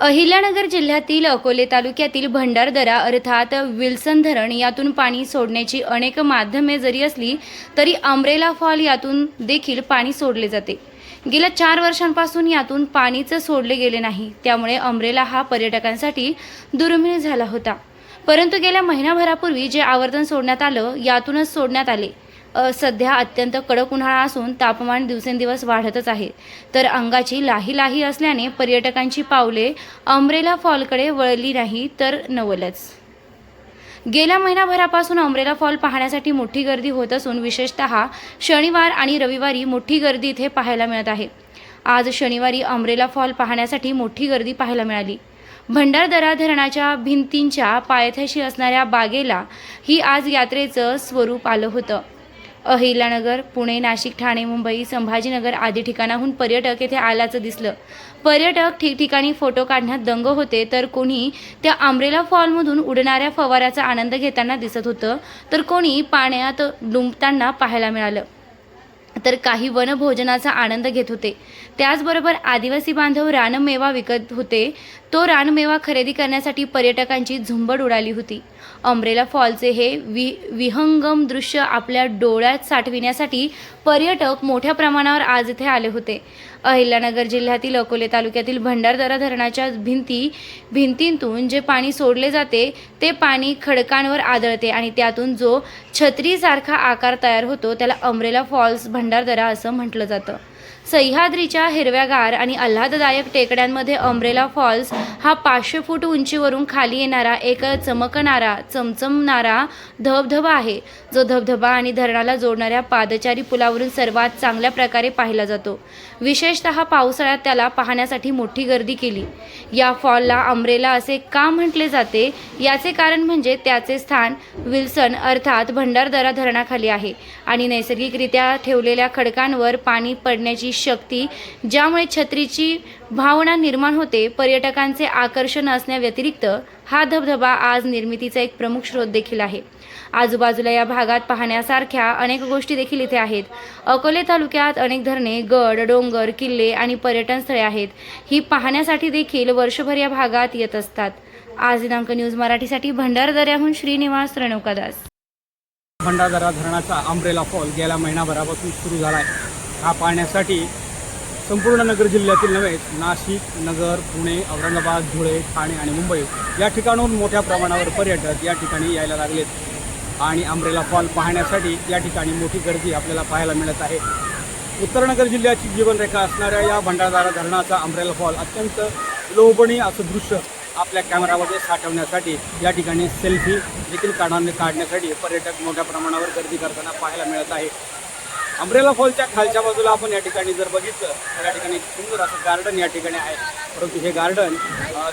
अहिल्यानगर जिल्ह्यातील अकोले तालुक्यातील भंडारदरा अर्थात विल्सन धरण यातून पाणी सोडण्याची अनेक माध्यमे जरी असली तरी अमरेला फॉल यातून देखील पाणी सोडले जाते. गेल्या चार वर्षांपासून यातून पाणीच सोडले गेले नाही. त्यामुळे अमरेला हा पर्यटकांसाठी दुर्मिळ झाला होता. परंतु गेल्या महिनाभरापूर्वी जे आवर्तन सोडण्यात आलं यातूनच सोडण्यात आले. सध्या अत्यंत कडक उन्हाळा असून तापमान दिवसेंदिवस वाढतच आहे. तर अंगाची लाही लाही असल्याने पर्यटकांची पावले अमरेला फॉलकडे वळली नाही तर नवलच. गेल्या महिनाभरापासून अमरेला फॉल पाहण्यासाठी मोठी गर्दी होत असून विशेषतः शनिवार आणि रविवारी मोठी गर्दी इथे पाहायला मिळत आहे. आज शनिवारी अमरेला फॉल पाहण्यासाठी मोठी गर्दी पाहायला मिळाली. भंडारदरा धरणाच्या भिंतींच्या पायथ्याशी असणाऱ्या बागेला ही आज यात्रेचं स्वरूप आलं होतं. अहिलानगर पुणे नाशिक ठाणे मुंबई संभाजीनगर आदी ठिकाणाहून पर्यटक येथे आल्याचं दिसलं. पर्यटक ठिकठिकाणी फोटो काढण्यात दंग होते तर कोणी त्या आंब्रेला फॉलमधून उडणाऱ्या फवाऱ्याचा आनंद घेताना दिसत होतं तर कोणी पाण्यात डुंबताना पाहायला मिळालं. तर काही वनभोजनाचा आनंद घेत होते. त्याचबरोबर आदिवासी बांधव रानमेवा विकत होते तो रानमेवा खरेदी करण्यासाठी पर्यटकांची झुंबड उडाली होती. अम्ब्रेला फॉलचे हे वि विहंगम दृश्य आपल्या डोळ्यात साठविण्यासाठी पर्यटक मोठ्या प्रमाणावर आज इथे आले होते. अहिल्यानगर जिल्ह्यातील अकोले तालुक्यातील भंडारदरा धरणाच्या भिंती भिंतींतून जे पाणी सोडले जाते ते पाणी खडकांवर आदळते आणि त्यातून जो छत्रीसारखा आकार तयार होतो त्याला अम्ब्रेला फॉल्स भंडारदरा असं म्हटलं जातं. सह्याद्रीच्या हिरव्यागार आणि आल्हाददायक टेकड्यांमध्ये अम्ब्रेला फॉल्स हा पाचशे फूट उंचीवरून खाली येणारा एक चमकणारा चमचमणारा धबधबा आहे. जो धबधबा आणि धरणाला जोडणाऱ्या पादचारी पुलावरून सर्वात चांगल्या प्रकारे पाहिला जातो. विशेषतः पावसाळ्यात त्याला पाहण्यासाठी मोठी गर्दी केली. या फॉलला अम्ब्रेला असे का म्हटले जाते? याचे कारण म्हणजे त्याचे स्थान विल्सन अर्थात भंडारदरा धरणाखाली आहे आणि नैसर्गिकरित्या ठेवलेल्या खडकांवर पाणी पडण्याची शक्ती ज्यामुळे छत्रीची भावना निर्माण होते पर्यटकांचे आकर्षण असण्याव्यतिरिक्त हा धबधबा आज निर्मितीचा एक प्रमुख स्रोत देखील आहे. आजूबाजूला या भागात पाहण्यासारख्या अनेक गोष्टी देखील इथे आहेत. अकोले तालुक्यात अनेक धरणे गड डोंगर किल्ले आणि पर्यटन स्थळे आहेत. ही पाहण्यासाठी देखील वर्षभर या भागात येत असतात. आज दिनांक न्यूज मराठीसाठी भंडारदऱ्याहून श्रीनिवास रेणुकादास. भंडारदरा धरणाचा अमरेला फॉल गेल्या महिनाभरापासून सुरू झाला आहे. हा पाहण्यासाठी संपूर्ण नगर जिल्ह्यातील नव्हे नाशिक नगर पुणे औरंगाबाद धुळे ठाणे आणि मुंबई या ठिकाणून मोठ्या प्रमाणावर पर्यटक या ठिकाणी यायला लागलेत. आणि अंब्रेला फॉल पाहण्यासाठी या ठिकाणी मोठी गर्दी आपल्याला पाहायला मिळत आहे. उत्तरनगर जिल्ह्याची जीवनरेखा असणाऱ्या या भंडारदारा धरणाचा अंब्रेला फॉल अत्यंत लोभणीय असं दृश्य आपल्या कॅमेरामध्ये साठवण्यासाठी या ठिकाणी सेल्फी देखील काढा काढण्यासाठी पर्यटक मोठ्या प्रमाणावर गर्दी करताना पाहायला मिळत आहे. अम्ब्रेला फॉलच्या खालच्या बाजूला आपण या ठिकाणी जर बघितलं तर या ठिकाणी सुंदर असं गार्डन या ठिकाणी आहे. परंतु हे गार्डन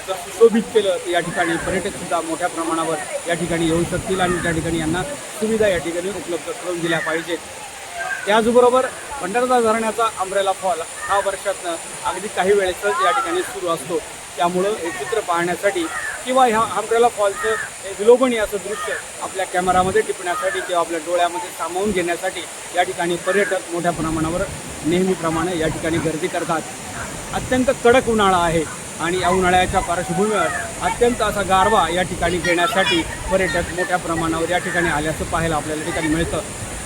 जर सुशोभित केलं तर या ठिकाणी पर्यटकसुद्धा मोठ्या प्रमाणावर या ठिकाणी येऊ शकतील आणि त्या ठिकाणी यांना सुविधा या ठिकाणी उपलब्ध करून दिल्या पाहिजेत. त्याचबरोबर भंडारदा धरणाचा अम्ब्रेला फॉल हा वर्षातनं अगदी काही वेळेसच या ठिकाणी सुरू असतो. त्यामुळं हे चित्र पाहण्यासाठी किंवा ह्या अमरेला फॉलचं हे विलोभनीय असं दृश्य आपल्या कॅमेरामध्ये टिपण्यासाठी किंवा आपल्या डोळ्यामध्ये सामावून घेण्यासाठी या ठिकाणी पर्यटक मोठ्या प्रमाणावर नेहमीप्रमाणे या ठिकाणी गर्दी करतात. अत्यंत कडक उन्हाळा आहे आणि या उन्हाळ्याच्या पार्श्वभूमीवर अत्यंत असा गारवा या ठिकाणी घेण्यासाठी पर्यटक मोठ्या प्रमाणावर या ठिकाणी आल्याचं पाहायला आपल्याला ठिकाणी मिळतं.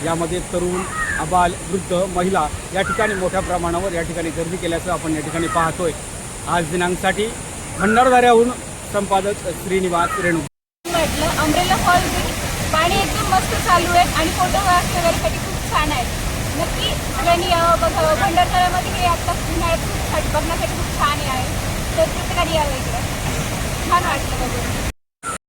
यामध्ये तरुण अबाल वृद्ध महिला या ठिकाणी मोठ्या प्रमाणावर या ठिकाणी गर्दी केल्याचं आपण या ठिकाणी पाहतोय. आज दिनांकसाठी भंडारदाऱ्याहून संपादक श्रीनिवास रेणू. म्हटलं अम्ब्रेला फॉल पाणी एकदम मस्त चालू आहे आणि फोटो वगैरेसाठी खूप छान आहे. नक्की सगळ्यांनी यावं बघावं भंडारदऱ्यामध्ये हे आता उन्हाळ्यात खूप बघण्यासाठी खूप छान आहे. तर प्रत्येकाने यावं इकडे. छान वाटलं बघून.